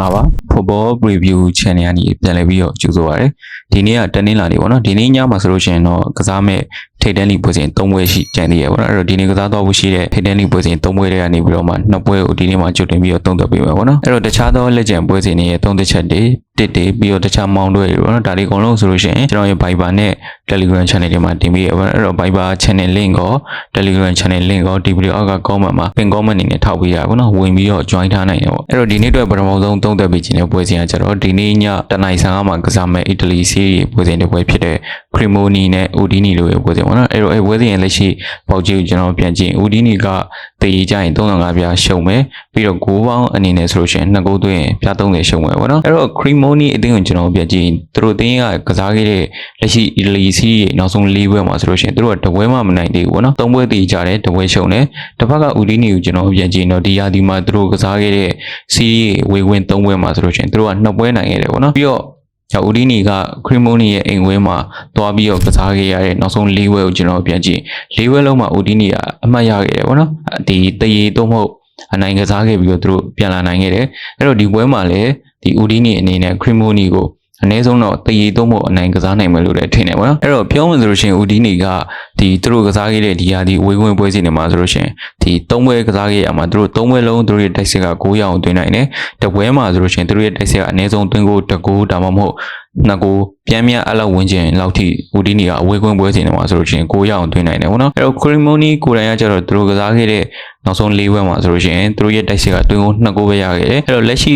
မှာပါ football review channel ကနေပြန်လည်ပြီးတော့ကြိုဆိုပါရစေဒီနေ့ကတနင်္လာနေ့ပေါ့နော်ဒီနေ့ညမှာဆိုလို့ရှိရင်တော့ကစားမဲ့ ထိတ်တန်းလီပွဲစဉ်၃ပွဲရှိကြံသေးရပေါ့နော်အဲ့တော့ဒီနေ့ကစားတော့ဖို့ရှိတဲ့ထိတ်တန်းလီပွဲစဉ်၃ပွဲတွေကနေပြီးတော့မှနှစ်ပွဲကိုဒီနေ့မှာကြိုတင်ပြီးတော့သုံးသပ်ပေးမှာပေါ့နော်အဲ့တော့တခြားသောလက်ကျန်ပွဲစဉ်တွေရဲ့သုံးသပ်ချက်တွေတစ်တွေပြီးတော့တခြားမောင်းတွေပေါ့နော်ဒါတွေအကုန်လုံးဆိုလို့ရှိရင်ကျွန်တော်ရဲ့ Viber နဲ့ Telegram channel တွေမှာတင်ပေးရပါတော့အဲ့တော့ Viber channel link ကို Telegram channel link ကိုဒီဗီဒီယိုအောက်က comment မှာ pin comment အနေနဲ့ထောက်ပေးရပါဘောနော်ဝင်ပြီးတော့ join ထားနိုင်ရပေါ့အဲ့တော့ဒီနေ့အတွက်ပထမဆုံးသုံးသပ်ပေးခြင်းတဲ့ပွဲစဉ်ကကျတော့ဒီနေ့ညတနိုင်ဆန်ကမှကစားမဲ့ Italy series ပွဲစဉ်တွေပွဲဖြစ်တဲ့ Cremoni နဲ့ Udini တို့ရဲ့ပွဲစဉ်ပေါ့နော်အဲ့တော့အဲ့ပွဲစဉ်ရဲ့လက်ရှိပေါက်ကြီးကိုကျွန်တော်ပြန်ကြည့် Udini ကတည်ကြရင်35ပြားရှုံမယ်ပြီးတော့ဂိုးပေါင်းအနေနဲ့ဆိုလို့ရှိရင်နှစ်ဂိုးသွင်းပြား30ရှုံမယ်ပေါ့နော်အဲ့တော့ Cremoni အသင်းကိုကျွန်တော်ပြန်ကြည့်သူတို့အသင်းကကစားခဲ့တဲ့လက်ရှိ Italy series နောက်ဆုံး၄ပွဲမှာဆိုလို့ရှိရင်သူတို့ကတပွဲမှမနိုင်သေးဘူးပေါ့နော်၃ပွဲတည်ကြတယ်တပွဲရှုံတယ်တစ်ဖက်က Udini ကိုကျွန်တော်ပြန်ကြည့်တော့ဒီရာသီမှာသူတို့ကစားခဲ့တဲ့ series ဝေဝင်၃ပွဲမှာဆိုလို့ရှိရင်သူတို့ကနှစ်ပွဲနိုင်ခဲ့တယ်ပေါ့နော်ပြီးတော့ ကျော်ဦးဒီနီကခရီမိုနီရဲ့အိမ်ဝင်းမှာသွားပြီးတော့ကစားခဲ့ရတဲ့နောက်ဆုံး၄ဝဲကိုကျွန်တော်ပြန်ကြည့်၄ဝဲလုံးမှာဦးဒီနီကအမှတ်ရခဲ့တယ်ပေါ့နော်ဒီတရေတော့မဟုတ်အနိုင်ကစားခဲ့ပြီးတော့သူတို့ပြန်လာနိုင်ခဲ့တယ်အဲ့တော့ဒီပွဲမှာလည်းဒီဦးဒီနီအနေနဲ့ခရီမိုနီကို အနည်းဆုံးတော့တရေတော့မဟုတ်အနိုင်ကစားနိုင်မယ်လို့လည်းထင်တယ်ပေါ့နော်အဲ့တော့ပြောမှဆိုလို့ရှိရင်ဦးဒီနီကဒီသူတို့ကစားခဲ့တဲ့ဒီဟာဒီဝေးဝင်ပွဲစီနေမှာဆိုလို့ရှိရင်ဒီ၃ပွဲကစားခဲ့ရမှာသူတို့၃ပွဲလုံးသူတို့ရဲ့တိုက်စစ်က9ရောင်သွင်းနိုင်တယ်တပွဲမှာဆိုလို့ရှိရင်သူတို့ရဲ့တိုက်စစ်ကအနည်းဆုံးသွင်းကိုတကူဒါမှမဟုတ်နှစ်ကိုပြန်ပြန်အဲ့လောက်ဝင်ကျင်လောက်ထိဦးဒီနီကအဝေးကွင်းပွဲစီနေမှာဆိုလို့ရှိရင်9ရောင်သွင်းနိုင်တယ်ပေါ့နော်အဲ့တော့ခရီမိုနီကိုယ်တိုင်ကကျတော့သူတို့ကစားခဲ့တဲ့နောက်ဆုံး၄ပွဲမှာဆိုလို့ရှိရင်သူတို့ရဲ့တိုက်စစ်ကသွင်းကိုနှစ်ကိုပဲရခဲ့တယ်အဲ့တော့လက်ရှိ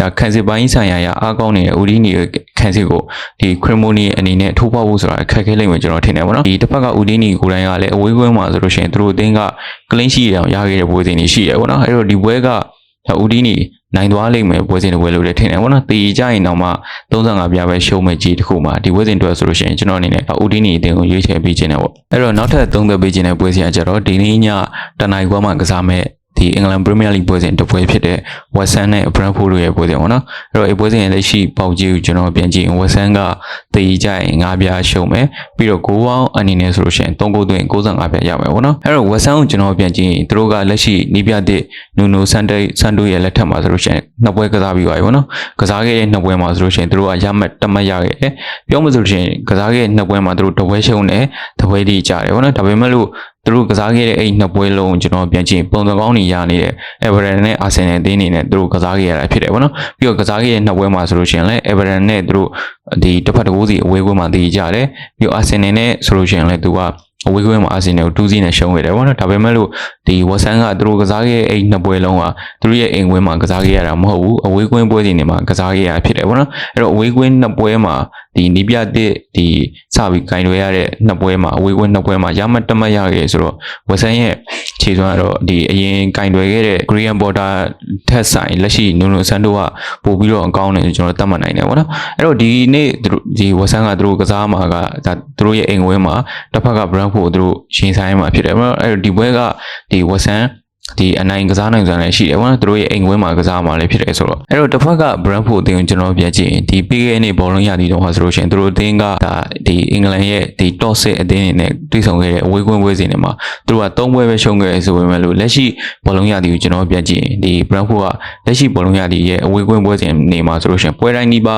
ဒါခံစစ်ပိုင်းဆိုင်ရာရအားကောင်းနေတဲ့ဦးဒီနီရဲ့ခံစစ်ကိုဒီခရီမိုနီအနေနဲ့ထိုးဖောက်ဖို့ဆိုတာအခက်ခဲလိမ့်မယ်ကျွန်တော်ထင်တယ်ပေါ့နော်ဒီတစ်ဖက်ကဦးဒီနီကိုယ်တိုင်ကလည်းအဝေးကွင်းမှာဆိုလို့ရှိရင်သူတို့အသင်းကကလင်းရှိရအောင်ရခဲ့တဲ့ပွဲစဉ်တွေရှိရပေါ့နော်အဲ့တော့ဒီပွဲကဦးဒီနီနိုင်သွားလိမ့်မယ်ပွဲစဉ်တွေပွဲလို့လည်းထင်တယ်ပေါ့နော်တီကြရင်တော့မှ35ပြားပဲရှုံးမဲ့ကြီးတစ်ခုမှာဒီပွဲစဉ်တွေဆိုလို့ရှိရင်ကျွန်တော်အနေနဲ့ဦးဒီနီအသင်းကိုရွေးချယ်ပေးခြင်းတယ်ပေါ့အဲ့တော့နောက်ထပ်သုံးသက်ပေးခြင်းတဲ့ပွဲစဉ်ကကြတော့ဒီနေ့ညတနိုင်ခွဲမှာကစားမဲ့ ဒီအင်္ဂလန်ပရီးမီးယားလိပွဲစဉ်တစ်ပွဲဖြစ်တဲ့ West Ham နဲ့ Brentford တို့ရဲ့ပွဲစဉ်ပေါ့နော်အဲ့တော့ဒီပွဲစဉ်ရဲ့လက်ရှိပေါက်ကြီးကိုကျွန်တော်ပြန်ကြည့်ရင် West Ham ကတည်ကြရင်၅ပြားရှုံးမယ်ပြီးတော့6ပေါင်းအနေနဲ့ဆိုလို့ရှိရင်3ဂိုးသွင်း65ပြားရမယ်ပေါ့နော်အဲ့တော့ West Ham ကိုကျွန်တော်ပြန်ကြည့်ရင်သူတို့ကလက်ရှိနီးပြတဲ့ Nuno Santos Santos ရဲ့လက်ထက်မှာဆိုလို့ရှိရင်နှစ်ပွဲကစားပြီးပါပြီပေါ့နော်ကစားခဲ့တဲ့နှစ်ပွဲမှာဆိုလို့ရှိရင်သူတို့ကရမှတ်တမတ်ရခဲ့တယ်ပြောမှဆိုလို့ရှိရင်ကစားခဲ့တဲ့နှစ်ပွဲမှာသူတို့တစ်ပွဲရှုံးတယ်တစ်ပွဲတိကျတယ်ပေါ့နော်ဒါပေမဲ့လို့ သူတို့ကစားခဲ့တဲ့အဲ့နှစ်ပွဲလုံးကျွန်တော်ပြန်ကြည့်ပုံစံကောင်းနေရနေတဲ့ Everton နဲ့ Arsenal အသင်းတွေနဲ့သူတို့ကစားခဲ့ရတာဖြစ်တယ်ပေါ့နော်ပြီးတော့ကစားခဲ့တဲ့နှစ်ပွဲမှာဆိုလို့ရှိရင်လည်း Everton နဲ့သူတို့ဒီတစ်ဖက်တစ်ကိုးစီအဝေးကွင်းမှာတည်ကြတယ်ပြီးတော့ Arsenal နဲ့ဆိုလို့ရှိရင်လည်းသူက အဝေးကွင်းမှာ Arsenal ကို2စီးနဲ့ရှုံးခဲ့တယ်ပေါ့နော်ဒါပေမဲ့လို့ဒီ West Ham ကသူတို့ကစားခဲ့တဲ့အဲ့နှစ်ပွဲလုံးကသူတို့ရဲ့အိမ်ကွင်းမှာကစားခဲ့ရတာမဟုတ်ဘူးအဝေးကွင်းပွဲစဉ်တွေမှာကစားခဲ့ရတာဖြစ်တယ်ပေါ့နော်အဲ့တော့အဝေးကွင်းနှစ်ပွဲမှာဒီနီးပြတဲ့ဒီစပြီးဂိုင်တွေရတဲ့နှစ်ပွဲမှာအဝေးကွင်းနှစ်ပွဲမှာရမှတ်တမတ်ရခဲ့ဆိုတော့ West Ham ရဲ့ ခြေစွမ်းကတော့ဒီအရင်ဂိုင်တွေခဲ့တဲ့ Green Border ထက်ဆိုင်လက်ရှိ Nuno Santos ကပို့ပြီးတော့အကောင်းတယ်ကျွန်တော်သတ်မှတ်နိုင်တယ်ပေါ့နော်အဲ့တော့ဒီနေ့သူတို့ဒီ West Ham ကသူတို့ကစားမှာကဒါသူတို့ရဲ့အိမ်ကွင်းမှာတစ်ဖက်က Brentford ကိုသူတို့ရှင်ဆိုင်မှာဖြစ်တယ်ပေါ့နော်အဲ့တော့ဒီပွဲကဒီ West Ham ဒီအနိုင်ကစားနိုင်စွမ်းလည်းရှိတယ်ပေါ့နော်သူတို့ရဲ့အိမ်ကွင်းမှာကစားမှာလည်းဖြစ်တယ်ဆိုတော့အဲ့တော့တစ်ဖက်က Brentford အသင်းကိုကျွန်တော်ပြန်ကြည့်ရင်ဒီ PK နဲ့ဘောလုံးရသည်တော့ဟာဆိုလို့ရှိရင်သူတို့အသင်းကဒါဒီအင်္ဂလန်ရဲ့ဒီ top 6အသင်းတွေနဲ့တွေ့ဆုံခဲ့တဲ့အဝေးကွင်းပွဲစဉ်တွေမှာသူတို့က3ပွဲပဲရှုံးခဲ့ဆိုပေမဲ့လို့လက်ရှိဘောလုံးရသည်ကိုကျွန်တော်ပြန်ကြည့်ရင်ဒီ Brentford ကလက်ရှိဘောလုံးရသည်ရဲ့အဝေးကွင်းပွဲစဉ်နေမှာဆိုလို့ရှိရင်ပွဲတိုင်းဒီပါ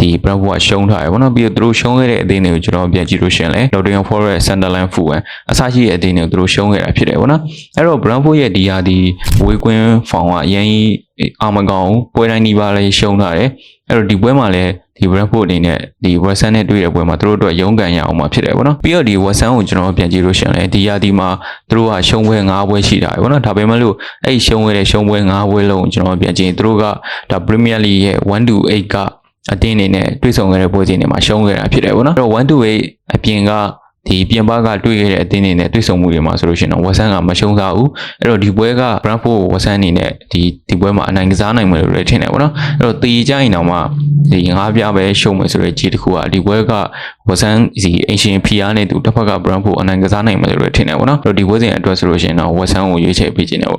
ဒီ Brentford ကရှုံးထားတယ်ပေါ့နော်ပြီးတော့သူတို့ရှုံးခဲ့တဲ့အသင်းတွေကိုကျွန်တော်ပြန်ကြည့်လို့ရှိရင်လည်း Nottingham Forest, Sunderland, Fulham အစရှိတဲ့အသင်းတွေကိုသူတို့ရှုံးခဲ့တာဖြစ်တယ်ပေါ့နော်အဲ့တော့ Brentford ရဲ့ဒီဟာဒီဝေးကွင်းဖောင်ကအရင်ကြီးအာမကောင်ပွဲတိုင်းဒီပါလည်းရှုံးထားတယ်အဲ့တော့ဒီပွဲမှာလည်းဒီ Brentford အနေနဲ့ဒီ West Ham နဲ့တွေ့တဲ့ပွဲမှာသူတို့အတွက်ရုန်းကန်ရအောင်မှာဖြစ်တယ်ပေါ့နော်ပြီးတော့ဒီ West Ham ကိုကျွန်တော်ပြန်ကြည့်လို့ရှိရင်လည်းဒီရာဒီမှာသူတို့ကရှုံးပွဲ၅ပွဲရှိတာပဲပေါ့နော်ဒါပေမဲ့လို့အဲ့ဒီရှုံးခဲ့တဲ့ရှုံးပွဲ၅ပွဲလုံးကိုကျွန်တော်ပြန်ကြည့်ရင်သူတို့ကဒါ Premier League ရဲ့1 to 8က အတင်းအနေနဲ့တွေ့ဆုံခဲ့တဲ့ပွဲစဉ်တွေမှာရှုံးခဲ့တာဖြစ်တယ်ပေါ့နော်အဲ့တော့1 to 8အပြင်ကဒီပြင်ပကတွေ့ခဲ့တဲ့အသင်းတွေနဲ့တွေ့ဆုံမှုတွေမှာဆိုလို့ရှိရင်တော့ West Ham ကမရှုံးသားဘူးအဲ့တော့ဒီပွဲက Brentford West Ham အနေနဲ့ဒီဒီပွဲမှာအနိုင်ကစားနိုင်မယ်လို့လည်းထင်တယ်ပေါ့နော်အဲ့တော့တီကြရင်တော့မှဒီငါးပြားပဲရှုံးမယ်ဆိုတဲ့ကြီးတစ်ခုကဒီပွဲက West Ham ဒီအင်ရှင် PR နဲ့သူတစ်ဖက်က Brentford အနိုင်ကစားနိုင်မယ်လို့လည်းထင်တယ်ပေါ့နော်အဲ့တော့ဒီပွဲစဉ်အတွက်ဆိုလို့ရှိရင်တော့ West Ham ကိုရွေးချယ်ပေးခြင်းတယ်ပေါ့